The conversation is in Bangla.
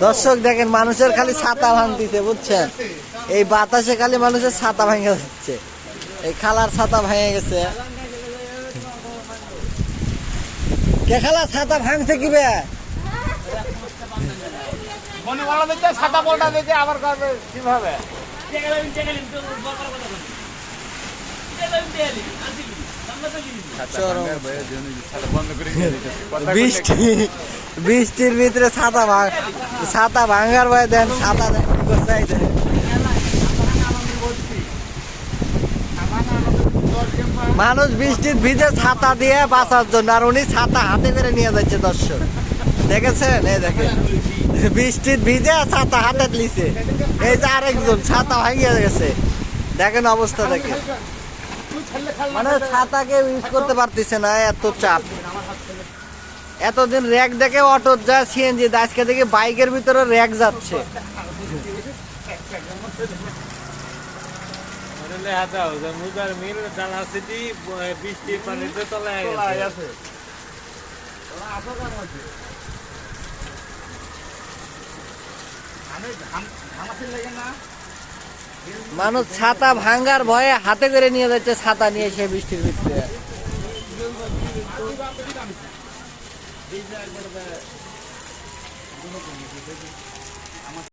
দর্শক দেখেন মানুষের খালি ছাতা ভাঙতিছে বুঝছেন? এই বাতাসে খালি মানুষের ছাতা ভাঙে যাচ্ছে এই খালার ছাতা ভেঙে গেছে। কে খালা ছাতা ভাঙছে কি বে? মনে বলটা দিচ্ছে আবার করবে কীভাবে? বৃষ্টি। বৃষ্টির ভিতরে ছাতা ভাঙ ছাতা ভাঙার ভয় দেন, ছাতা দেন মানুষ বৃষ্টির ভিজে ছাতা দিয়ে বাঁচার জন্য, আর উনি ছাতা হাতে করে নিয়ে যাচ্ছে দর্শক। দেখেছেন? এই দেখেন। বৃষ্টির ভিজে ছাতা হাতে লিছে এই যে আরেকজন, ছাতা ভাঙিয়ে গেছে। দেখেন অবস্থা দেখেন। মানে ছাতাকে ইউজ করতে পারতেছে না, এত চাপ। এতদিন র্যাক দেখে অটো যা সিএনজি আজকে দেখি বাইকের ভিতরে র্যাক যাচ্ছে। মানুষ ছাতা ভাঙ্গার ভয়ে হাতে করে নিয়ে যাচ্ছে, ছাতা নিয়ে সে বৃষ্টির ভিতরে। আমার